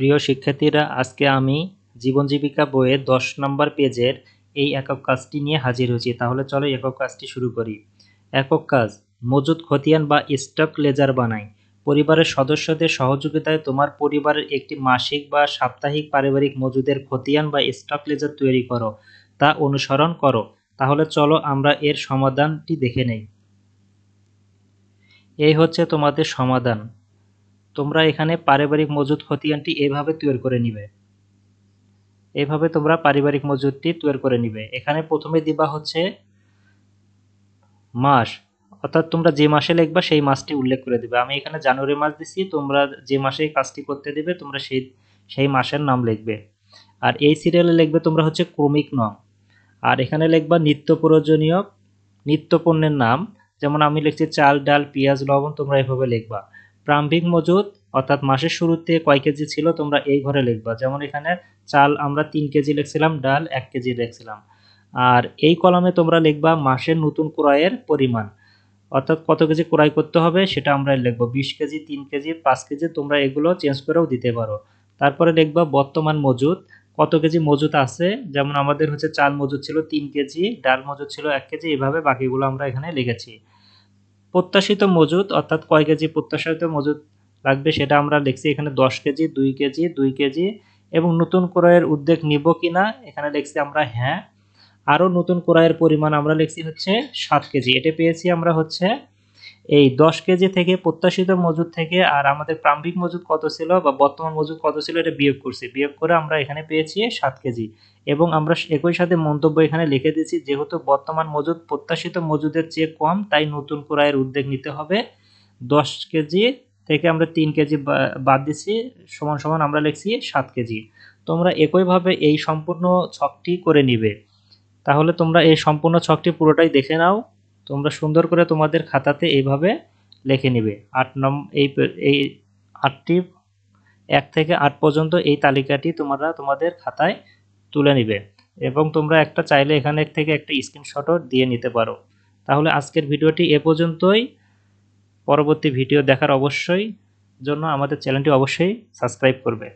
প্রিয় শিক্ষার্থীরা, আজকে আমি জীবন জীবিকা বইয়ের দশ নম্বর পেজের এই একক কাজটি নিয়ে হাজির হয়েছি। তাহলে চলো একক কাজটি শুরু করি। একক কাজ মজুদ খতিয়ান বা স্টক লেজার বানাই। পরিবারের সদস্যদের সহযোগিতায় তোমার পরিবারের একটি মাসিক বা সাপ্তাহিক পারিবারিক মজুদের খতিয়ান বা স্টক লেজার তৈরি করো, তা অনুসরণ করো। তাহলে চলো আমরা এর সমাধানটি দেখে নেই। এই হচ্ছে তোমাদের সমাধান। তোমরা এখানে পারিবারিক মজুদ খতিয়ানটি এভাবে তৈরি করে নিবে। এভাবে তোমরা পারিবারিক মজুদটি তৈরি করে নিবে। এখানে প্রথমে দিবা হচ্ছে মাস। অর্থাৎ তোমরা যে মাসে লিখবা, সেই মাসটি উল্লেখ করে দিবে। আমি এখানে জানুয়ারি মাস দিচ্ছি তোমরা যে মাসে কাজটি করতে দিবে, তোমরা সেই সেই মাসের নাম লিখবে। আর এই সিরিয়ালে লিখবে তোমরা হচ্ছে ক্রমিক নং। আর এখানে লিখবা নিত্য প্রয়োজনীয়, নিত্য পণ্যের নাম। যেমন আমি লিখছি চাল, ডাল, পেঁয়াজ, লবণ, তোমরা এভাবে লিখবা। প্রারম্ভিক মজুদ, অর্থাৎ মাসের শুরুতে কয় কেজি ছিল তোমরা এই ঘরে লিখবা। যেমন এখানে চাল আমরা তিন কেজি লিখছিলাম, ডাল এক কেজি লিখছিলাম। আর এই কলামে তোমরা লিখবা মাসের নতুন ক্রয়ের পরিমাণ। অর্থাৎ কত কেজি ক্রয় করতে হবে সেটা আমরা লিখব। বিশ কেজি, তিন কেজি, পাঁচ কেজি তোমরা এগুলো চেঞ্জ করেও দিতে পারো। তারপরে লিখবা বর্তমান মজুদ, কত কেজি মজুদ আছে? যেমন আমাদের হচ্ছে চাল মজুদ ছিল তিন কেজি, ডাল মজুদ ছিল এক কেজি, এভাবে বাকিগুলো আমরা এখানে লিখেছি। প্রত্যাশিত মজুদ অর্থাৎ কয় কেজি প্রত্যাশিত মজুদ লাগবে সেটা আমরা লিখছি এখানে দশ কেজি, দুই কেজি দুই কেজি, এবং নতুন ক্রয়ের উদ্যোগ নিব কিনা এখানে লিখছি আমরা হ্যাঁ। আরও নতুন ক্রয়ের পরিমাণ আমরা লিখছি হচ্ছে সাত কেজি। এটা পেয়েছি আমরা হচ্ছে এই দশ কেজি থেকে প্রত্যাশিত মজুদ থেকে আর আমাদের প্রারম্ভিক মজুদ কত ছিল বা বর্তমান মজুদ কত ছিল এটা বিয়োগ করছি। বিয়োগ করে আমরা এখানে পেয়েছি সাত কেজি। এবং আমরা একই সাথে মন্তব্য এখানে লিখে দিয়েছি, যেহেতু বর্তমান মজুদ, প্রত্যাশিত মজুদের চেয়ে কম, তাই নতুন ক্রয়ের উদ্যোগ নিতে হবে। দশ কেজি থেকে আমরা তিন কেজি বাদ দিচ্ছি সমান সমান আমরা লিখছি সাত কেজি। তোমরা একইভাবে এই সম্পূর্ণ ছকটি করে নিবে। তাহলে তোমরা এই সম্পূর্ণ ছকটি পুরোটাই দেখে নাও। তোমরা সুন্দর করে তোমাদের খাতাতে এইভাবে লিখে নিবে। আট নম, এই এই আটটি, এক থেকে আট পর্যন্ত এই তালিকাটি তোমরা তোমাদের খাতায় তুলে নিবে এবং তোমরা একটা চাইলে এখানে থেকে একটা স্ক্রিনশটও দিয়ে নিতে পারো। তাহলে আজকের ভিডিওটি এ পর্যন্তই। পরবর্তী ভিডিও দেখার অবশ্যই জন্য আমাদের চ্যানেলটি অবশ্যই সাবস্ক্রাইব করবে।